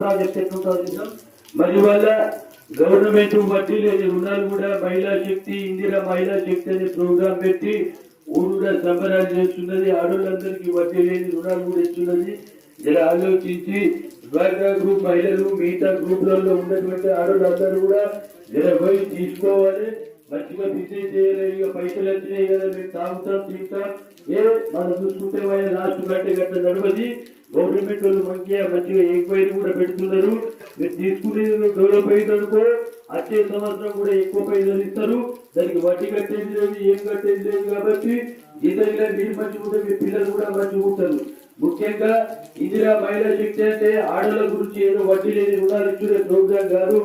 Project ఎట్లుంటుందో మరి వల్ల గవర్నమెంట్ వడ్డీ లేని రుణాలు కూడా మహిళా శక్తి ఇందిరా మహిళా శక్తి అనే ప్రోగ్రాం పెట్టి ఊరుగా సంబరాలు చేస్తున్నది ఆడవాళ్ళందరికీ వడ్డీ లేని రుణాలు కూడా ఇస్తున్నది. ఇలా ఆలోచించి డ్వాక్రా గ్రూప్ మహిళలు మిగతా గ్రూపులలో ఉన్నటువంటి ఆడవాళ్ళందరూ కూడా ఇలా పోయి తీసుకోవాలి. మంచిగా బిజినెస్ చేయలేదు ఇక పైసలు వచ్చినాయి కదా మేము తాగుతాం తింటాం. ఏ మనం చూసుకుంటే లాస్ట్ గంట గంట నడవది. గవర్నమెంట్ వాళ్ళు మంచిగా మంచిగా ఎంక్వైరీ కూడా పెడుతున్నారు మీరు తీసుకునేది డెవలప్ అయిందనుకో వచ్చే సంవత్సరం కూడా ఎక్కువ పైసలు ఇస్తారు. దానికి వడ్డీ కట్టేది లేదు ఏం కట్టేది లేదు కాబట్టి ఇతరుల మీరు మంచిగా ఉంటే మీ పిల్లలు కూడా మంచిగా ఉంటారు. ముఖ్యంగా ఇందిరా మహిళా శక్తి అంటే ఆడల గురించి ఏదో వడ్డీ లేని రుణాలు ఇచ్చుడే ప్రోగ్రాం కాదు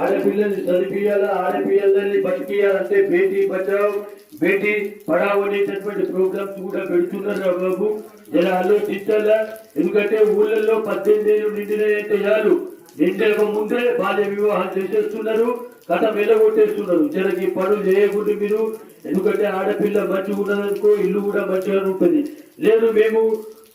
ఆడపిల్లల్ని చదివియాలా ఆడపిల్లల్ని బతికియాలంటే బేటీ బచావ్ బేటీ పడావ్ అనేటటువంటి ప్రోగ్రామ్స్ కూడా పెడుతున్నారు బాబు. ఇలా ఆలోచించాలా ఎందుకంటే ఊళ్ళల్లో పద్దెనిమిది ఏళ్ళు నిండినాయంటే చాలు. నిండక ముందే బాల్య వివాహం చేసేస్తున్నారు కథ వెలగొట్టేస్తున్నారు. జనకి పనులు చేయకూడదు మీరు. ఎందుకంటే ఆడపిల్ల మంచిగా ఉన్నదనుకో ఇల్లు కూడా మంచిగా ఉంటుంది. లేదు మేము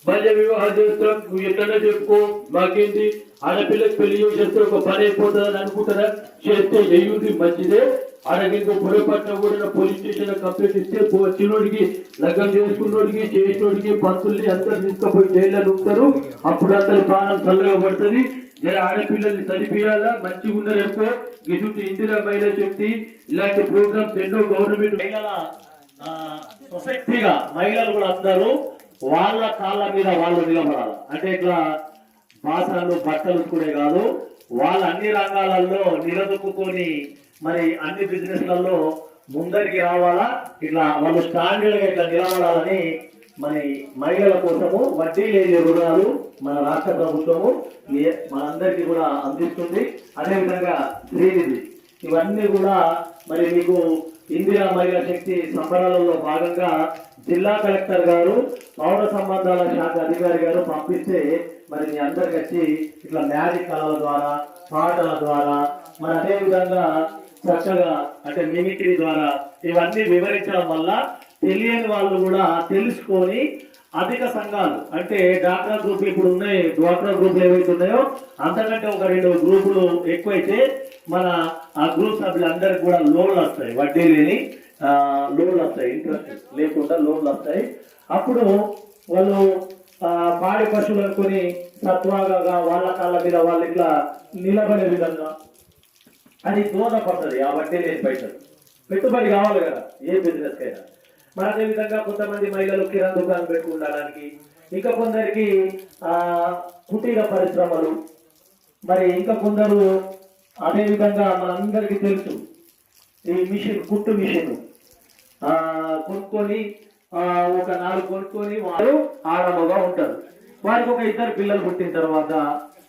బాల్య వివాహం చేస్తాం నువ్వు ఎక్కడ చెప్పుకో మాకేంటి? ఆడపిల్లకి పెళ్ళి చేస్తే ఒక పని అయిపోతుందని అనుకుంటారా? చేస్తే చెయ్యుంది మంచిదే. ఆడకి ఇంకో కూడా పోలీస్ స్టేషన్ కంప్లైంట్ ఇస్తే వచ్చినోడికి చిన్నోడికి లగ్గం చేసుకున్నోడికి చేసినోడికి పంతుల్ని అందరు తీసుకుపోయి జైల్లో ఉంటారు అప్పుడు అతని ప్రాణం చల్లగా పడుతుంది. జర ఆడపిల్లల్ని చదివియాలా మంచిగా ఉన్నారు ఇటువంటి ఇందిరా మహిళా శక్తి ఇలాంటి ప్రోగ్రామ్స్ ఎన్నో గవర్నమెంట్ మహిళల సొసైటీగా మహిళలు కూడా అందరూ వాళ్ళ కాళ్ళ మీద వాళ్ళు నిలబడాలి. అంటే ఇట్లా భాషలు బట్టలు కూడా కాదు వాళ్ళ అన్ని రంగాలలో నిలదొక్కుని మరి అన్ని బిజినెస్లలో ముందరికి రావాలా? ఇట్లా వాళ్ళు స్టాండర్డ్గా ఇట్లా నిలబడాలని మరి మహిళల కోసము వడ్డీ లేని రుణాలు మన రాష్ట్ర ప్రభుత్వము ఏ- మనందరికీ కూడా అందిస్తుంది. అదేవిధంగా శ్రీనిధి ఇవన్నీ కూడా మరి మీకు ఇందిరా మహిళా శక్తి సంబరాలలో భాగంగా జిల్లా కలెక్టర్ గారు పౌర సంబంధాల శాఖ అధికారి గారు పంపిస్తే మరి మీ అందరికి వచ్చి ఇట్లా మ్యాజిక్ కళల ద్వారా పాటల ద్వారా మరి అదే విధంగా చక్కగా అంటే మిమిక్రీ ద్వారా ఇవన్నీ వివరించడం వల్ల తెలియని వాళ్ళు కూడా తెలుసుకొని అధిక సంఘాలు అంటే డాక్టర్ గ్రూప్లు ఇప్పుడు ఉన్నాయి డ్వాక్రా గ్రూపులు ఏవైతే ఉన్నాయో అంతకంటే ఒక రెండు గ్రూపులు ఎక్కువైతే మన ఆ గ్రూప్ సభ్యులందరికీ కూడా లోన్లు వస్తాయి. వడ్డీ లేని లోన్లు వస్తాయి ఇంట్రెస్ట్ లేకుండా లోన్లు వస్తాయి. అప్పుడు వాళ్ళు పాడి పశువులు అనుకుని సత్వాగా వాళ్ళ కాళ్ళ మీద వాళ్ళు ఇట్లా నిలబడే విధంగా అది దోదపడుతుంది ఆ వడ్డీ లేని పైసలు. పెట్టుబడి కావాలి కదా ఏ బిజినెస్ కైనా. మరి అదే విధంగా కొంతమంది మహిళలు కిరాణా దుకాణం పెట్టుకుండడానికి ఇంకా కొందరికి ఆ కుటీర పరిశ్రమలు మరి ఇంకా కొందరు అదే విధంగా మనందరికీ తెలుసు ఈ మిషన్ కుట్టు మిషన్ కొనుక్కొని ఒక నాలుగు కొనుక్కొని వారు ఆడమగా ఉంటారు. వారికి ఒక ఇద్దరు పిల్లలు పుట్టిన తర్వాత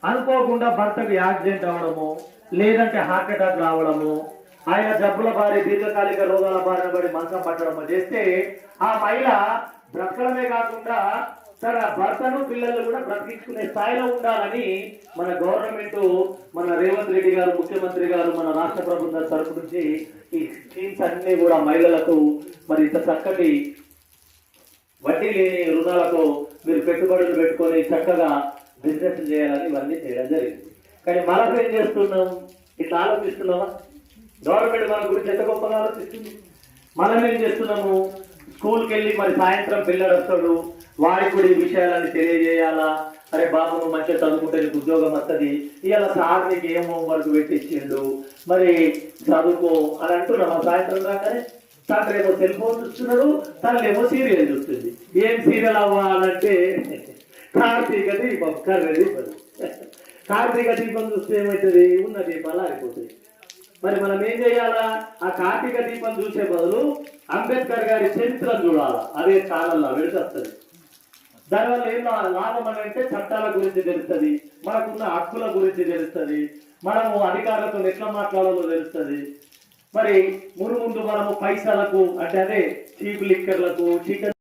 అనుకోకుండా భర్తకు యాక్సిడెంట్ అవడము లేదంటే హార్ట్ అటాక్ రావడము ఆయన జబ్బుల బారి దీర్ఘకాలిక రోగాల బారిన పడి మంచం పట్టడం చేస్తే ఆ మహిళ బ్రతకడమే కాకుండా తన భర్తను పిల్లలు కూడా బ్రతికించుకునే స్థాయిలో ఉండాలని మన గవర్నమెంట్ మన రేవంత్ రెడ్డి గారు ముఖ్యమంత్రి గారు మన రాష్ట్ర ప్రభుత్వం తరపు నుంచి ఈ స్కీమ్స్ అన్ని కూడా మహిళలకు మరి ఇంత చక్కటి వడ్డీ లేని రుణాలతో మీరు పెట్టుబడులు పెట్టుకొని చక్కగా బిజినెస్ చేయాలని ఇవన్నీ చేయడం జరిగింది. కానీ మనం ఏం చేస్తున్నాం? ఇట్లా ఆలోచిస్తున్నామా గవర్నమెంట్ మన గురించి ఎంత గొప్పగా ఆలోచిస్తుంది? మనం ఏం చేస్తున్నాము? స్కూల్కి వెళ్ళి మరి సాయంత్రం పిల్లలు వస్తాడు వాడికి కూడా ఈ విషయాలని తెలియజేయాలా? అరే బాబు నువ్వు మంచిగా చదువుకుంటే నీకు ఉద్యోగం వస్తుంది. ఇవాళ సార్ నీకు ఏం హోంవర్క్ పెట్టించిండు మరి చదువుకో అని అంటున్నాం. సాయంత్రం రాగానే తండ్రి ఏమో సెల్ ఫోన్ చూస్తున్నాడు తల్లి ఏమో సీరియల్ చూస్తుంది. ఏం సీరియల్ అవ్వాలంటే కార్తీక దీపం కర్ర దీపం. కార్తీక దీపం చూస్తే ఏమవుతుంది ఉన్న దీపాలు ఆగిపోతుంది మరి మనం ఏం చేయాలా? ఆ కార్తీక దీపం చూసే బదులు అంబేద్కర్ గారి చరిత్ర చూడాలా? అదే కాలంలో వెళుతుంది దానివల్ల ఏం లాభం అని అంటే చట్టాల గురించి తెలుస్తుంది మనకున్న హక్కుల గురించి తెలుస్తుంది మనము అధికారులతో ఎట్లా మాట్లాడాలో తెలుస్తుంది. మరి ముందు ముందు మనము పైసలకు అంటే అదే చీప్ లిక్కర్లకు చికెన్